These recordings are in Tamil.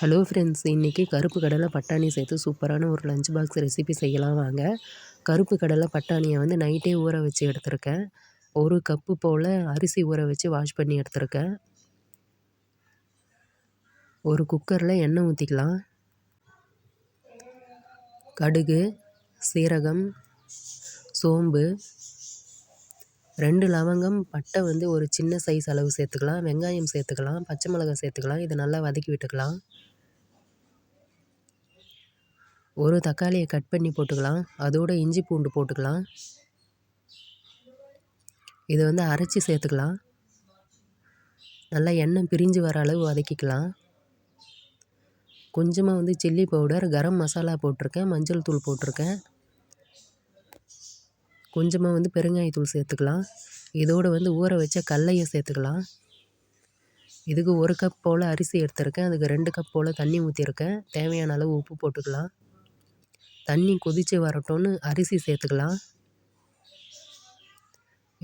ஹலோ ஃப்ரெண்ட்ஸ் இன்றைக்கி கருப்பு கடலை பட்டாணி சேர்த்து சூப்பரான ஒரு லஞ்ச் பாக்ஸ் ரெசிபி செய்யலாம் வாங்க. கருப்பு கடலை பட்டாணியை வந்து நைட்டே ஊற வச்சு எடுத்திருக்கேன். ஒரு கப்பு போல் அரிசி ஊற வச்சு வாஷ் பண்ணி எடுத்திருக்கேன். ஒரு குக்கரில் எண்ணெய் ஊற்றிக்கலாம் கடுகு சீரகம் சோம்பு ரெண்டு லவங்கம் பட்டை வந்து ஒரு சின்ன சைஸ் அளவு சேர்த்துக்கலாம். வெங்காயம் சேர்த்துக்கலாம் பச்சை மிளகாய் சேர்த்துக்கலாம். இதை நல்லா வதக்கி விட்டுக்கலாம். ஒரு தக்காளியை கட் பண்ணி போட்டுக்கலாம். அதோட இஞ்சி பூண்டு போட்டுக்கலாம். இதை வந்து அரைச்சி சேர்த்துக்கலாம். நல்லா எண்ணெய் பிரிஞ்சு வர அளவு வதக்கிக்கலாம். கொஞ்சமாக வந்து சில்லி பவுடர் கரம் மசாலா போட்டிருக்கேன் மஞ்சள் தூள் போட்டிருக்கேன். கொஞ்சமாக வந்து பெருங்காயத்தூள் சேர்த்துக்கலாம். இதோடு வந்து ஊற வச்ச கடலையை சேர்த்துக்கலாம். இதுக்கு ஒரு கப் போல் அரிசி எடுத்திருக்கேன். அதுக்கு ரெண்டு கப் போல் தண்ணி ஊற்றிருக்கேன் தேவையான அளவு உப்பு போட்டுக்கலாம். தண்ணி கொதித்து வரட்டும்னு அரிசி சேர்த்துக்கலாம்.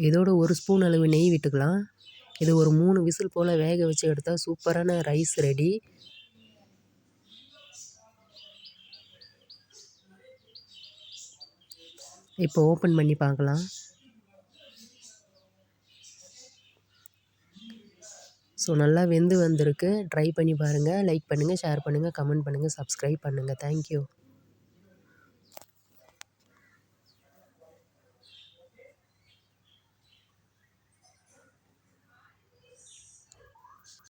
இதோட ஒரு ஸ்பூன் அளவு நெய் விட்டுக்கலாம். இது ஒரு மூணு விசில் போல் வேக வச்சு எடுத்தால் சூப்பரான ரைஸ் ரெடி. இப்போ ஓப்பன் பண்ணி பார்க்கலாம். ஸோ நல்லா வெந்து வந்திருக்கு. ட்ரை பண்ணி பாருங்கள் லைக் பண்ணுங்கள் ஷேர் பண்ணுங்கள் கமெண்ட் பண்ணுங்கள் சப்ஸ்கிரைப் பண்ணுங்கள் தேங்க்யூ.